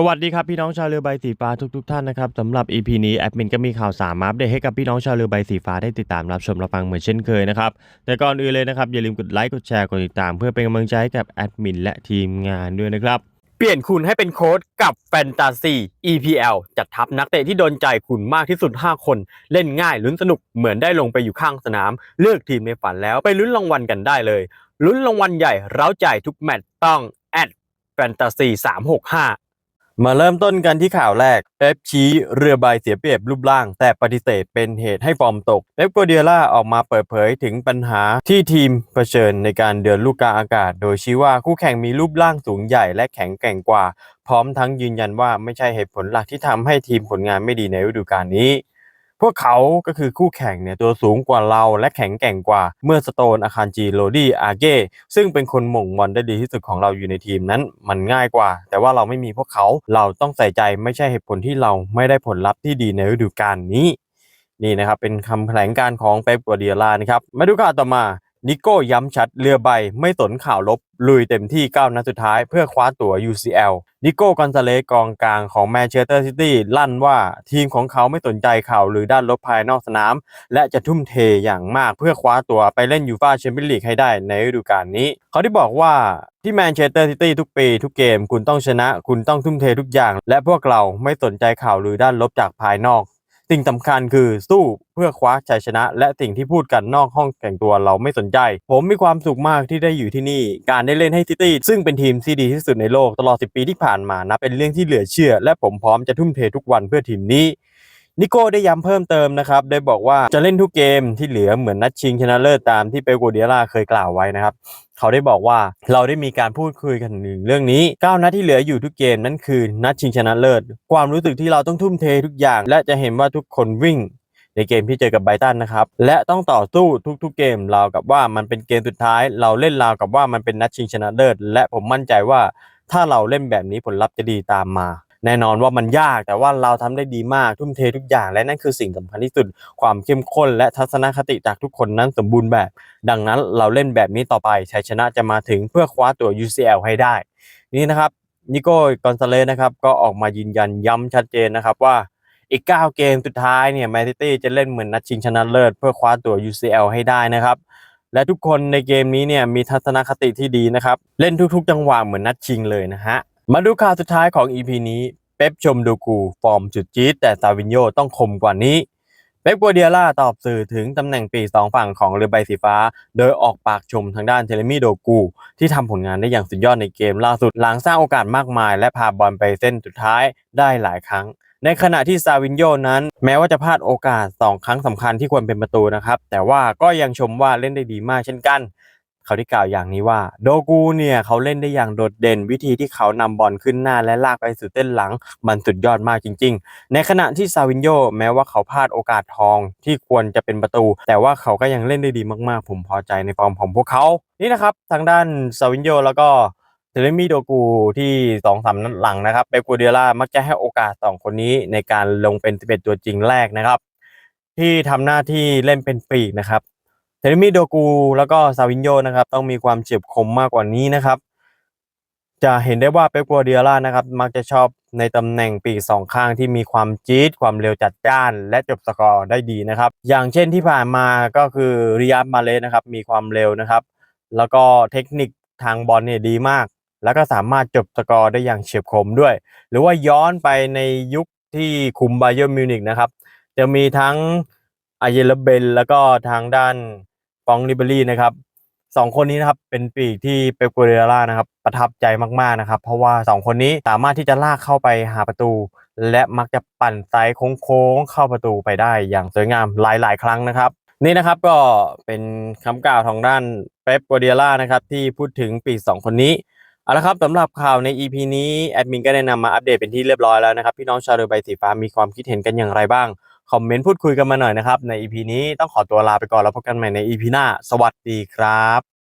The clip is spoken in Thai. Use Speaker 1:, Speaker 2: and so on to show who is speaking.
Speaker 1: สวัสดีครับพี่น้องชาวเรือใบสีฟ้าทุกๆท่านนะครับสำหรับ EP นี้แอดมินก็มีข่าวสารมาอัปเดตให้กับพี่น้องชาวเรือใบสีฟ้าได้ติดตามรับชมรับฟังเหมือนเช่นเคยนะครับแต่ก่อนอื่นเลยนะครับอย่าลืมกดไลค์กดแชร์กดติดตาม เพื่อเป็นกำลังใจให้กับแอดมินและทีมงานด้วยนะครับ
Speaker 2: เปลี่ยนคุณให้เป็นโค้ดกับแฟนตาซี EPL จัดทัพนักเตะที่โดนใจคุณมากที่สุด 5 คน เล่นง่ายลุ้นสนุกเหมือนได้ลงไปอยู่ข้างสนาม เลือกทีมในฝันแล้วไปลุ้นรางวัลกันได้เลยลุ้นรางวัลใหญ่เร้าใจทุกแมตช์ต้องแอดแฟนตาซี365 มาเริ่มต้นกันที่ข่าวแรกเอฟชี้เรือใบเสียเปรียบรูปร่าง แต่ปฏิเสธเป็นเหตุให้ฟอร์มตกเอฟโกเดียล่าออกมาเปิดเผยถึงปัญหาที่ทีมเผชิญในการเดินลูกกลางอากาศ โดยชี้ว่าคู่แข่งมีรูปร่างสูงใหญ่และแข็งแกร่งกว่า พร้อมทั้งยืนยันว่าไม่ใช่เหตุผลหลักที่ทำให้ทีมผลงานไม่ดีในฤดูกาลนี้ พวกเขาก็คือคู่แข่งเนี่ยตัวสูงกว่าเราและแข็งแกร่งกว่าเมื่อสโตนอาคารจีโรดี้อาเก้ซึ่งเป็นคนหม่งมอนได้ดีที่สุดของเราอยู่ในทีมนั้นมันง่ายกว่า แต่ว่าเราไม่มีพวกเขาเราต้องใส่ใจไม่ใช่เหตุผลที่เราไม่ได้ผลลัพธ์ที่ดีในฤดูกาลนี้นี่นะครับเป็นคำแถลงการของเป๊ปกัวเดียลานะครับมาดูข่าวต่อมา นิโก้ย้ำชัดเรือใบไม่สนข่าวลบ ลุยเต็มที่ 9 นัดสุดท้ายเพื่อคว้าตั๋ว UCL นิโก้กอนซาเลสกองกลางของแมนเชสเตอร์ซิตี้ลั่นว่าทีมของเขาไม่สนใจข่าวหรือด้านลบภายนอกสนาม และจะทุ่มเทอย่างมากเพื่อคว้าตั๋วไปเล่นยูฟาแชมเปี้ยนลีกให้ได้ในฤดูกาลนี้ เขาได้บอกว่าที่แมนเชสเตอร์ซิตี้ทุกปี ทุกเกมคุณต้องชนะ คุณต้องทุ่มเททุกอย่าง และพวกเราไม่สนใจข่าวหรือด้านลบจากภายนอก สิ่งสำคัญคือสู้เพื่อคว้าชัยชนะ และสิ่งที่พูดกันนอกห้องแข่งตัวเราไม่สนใจ ผมมีความสุขมากที่ได้อยู่ที่นี่ การได้เล่นให้ซิตี้ซึ่งเป็นทีมที่ดีที่สุดในโลกตลอด 10 ปีที่ผ่านมานะเป็นเรื่องที่เหลือเชื่อ และผมพร้อมจะทุ่มเททุกวันเพื่อทีมนี้ นิโก้ได้ย้ำเพิ่มเติมนะครับ ได้บอกว่าจะเล่นทุกเกมที่เหลือเหมือนนัดชิงชนะเลิศตามที่เปโกเดียล่าเคยกล่าวไว้นะครับ เขาได้บอกว่าเราได้มีการพูดคุยกันถึงเรื่องนี้9นัดที่เหลืออยู่ทุกเกมนั่นคือนัดชิงชนะเลิศ ความรู้สึกที่เราต้องทุ่มเททุกอย่าง และจะเห็นว่าทุกคนวิ่งในเกมที่เจอกับไบตันนะครับ และต้องต่อสู้ทุกๆเกมราวกับว่ามันเป็นเกมสุดท้าย เราเล่นราวกับว่ามันเป็นนัดชิงชนะเลิศและผมมั่นใจว่าถ้าเราเล่นแบบนี้ผลลัพธ์จะดีตามมา แน่นอนว่ามันยากแต่ว่าเราทำได้ดีมากทุ่มเททุกอย่าง และนั่นคือสิ่งสำคัญที่สุด ความเข้มข้นและทัศนคติจากทุกคนนั้นสมบูรณ์แบบ ดังนั้นเราเล่นแบบนี้ต่อไปชัยชนะจะมาถึงเพื่อคว้าตัว UCL ให้ได้ นี่นะครับนิโก้กอนซาเลสนะครับก็ออกมายืนยันย้ำชัดเจนนะครับว่าอีก 9 เกมสุดท้ายเนี่ยแมนซิตี้จะเล่นเหมือนนัดชิงชนะเลิศเพื่อคว้าตัว UCL ให้ได้นะครับและทุกคนในเกมนี้เนี่ยมีทัศนคติที่ดีนะครับ เล่นทุกๆ จังหวะเหมือนนัดชิงเลยนะฮะ มาดูข่าวสุดท้ายของ EP นี้ เป๊ปชมดูกู ฟอร์มจุดจี๊ดแต่ซาวินโยต้องคมกว่านี้ เป๊ปกัวเดียล่าตอบสื่อถึงตำแหน่งปีสองฝั่งของเรือใบสีฟ้า โดยออกปากชมทางด้านเทเลมีโดกู ที่ทำผลงานได้อย่างสุดยอดในเกมล่าสุดหลังสร้างโอกาสมากมาย และพาบอลไปเส้นสุดท้ายได้หลายครั้ง ในขณะที่ซาวินโยนั้น แม้ว่าจะพลาดโอกาส 2 ครั้งสำคัญที่ควรเป็นประตูนะครับแต่ว่าก็ยังชมว่าเล่นได้ดีมากเช่นกัน เขาได้กล่าวอย่างนี้ว่าโดกูเนี่ยเขาเล่นได้อย่างโดดเด่น วิธีที่เขานำบอลขึ้นหน้าและลากไปสู่เส้นหลัง มันสุดยอดมากจริง ๆ ในขณะที่ซาวินโยแม้ว่าเขาพลาดโอกาสทองที่ควรจะเป็นประตู แต่ว่าเขาก็ยังเล่นได้ดีมากๆ ผมพอใจในฟอร์มของพวกเขานี่นะครับทางด้านซาวินโยแล้วก็เทเลมีโดกูที่สองสามนัดหลังนะครับเปกัวเดียล่ามักจะให้โอกาสสองคนนี้ในการลงเป็น11ตัวจริงแรกนะครับ ที่ทำหน้าที่เล่นเป็นปีกนะครับ เทเลมีโดกูแล้วก็ซาวินโยนะครับ ต้องมีความเฉียบคมมากกว่านี้นะครับ จะเห็นได้ว่าเป๊ปกัวเดียล่านะครับ มักจะชอบในตำแหน่งปีกสองข้างที่มีความจี๊ดความเร็วจัดจ้าน และจบสกอร์ได้ดีนะครับ อย่างเช่นที่ผ่านมาก็คือริยาดมาเลสนะครับ มีความเร็วนะครับ แล้วก็เทคนิคทางบอลเนี่ยดีมาก แล้วก็สามารถจบสกอร์ได้อย่างเฉียบคมด้วย หรือว่าย้อนไปในยุคที่คุมไบเยอร์มิวนิกนะครับ จะมีทั้งอาเยลเบนแล้วก็ทางด้าน ฟองริเบรี่นะครับสองคนนี้นะครับเป็นปีกที่เปปโกเรล่านะครับประทับใจมากๆนะครับ เพราะว่าสองคนนี้สามารถที่จะลากเข้าไปหาประตู และมักจะปั่นไซส์โค้งๆเข้าประตูไปได้อย่างสวยงามหลายๆ ครั้งนะครับ นี่นะครับก็เป็นคำกล่าวทางด้านเป๊ปกัวเดียล่านะครับที่พูดถึงปีกสองคนนี้เอาละครับสำหรับข่าวใน EP นี้แอดมินก็ได้นำมาอัปเดตเป็นที่เรียบร้อยแล้วนะครับพี่น้องชาวเรือใบสีฟ้ามีความคิดเห็นกันอย่างไรบ้าง คอมเมนต์พูดคุยกันมาหน่อยนะครับ ใน EP นี้ต้องขอตัวลาไปก่อนแล้วพบกันใหม่ใน EP หน้า สวัสดีครับ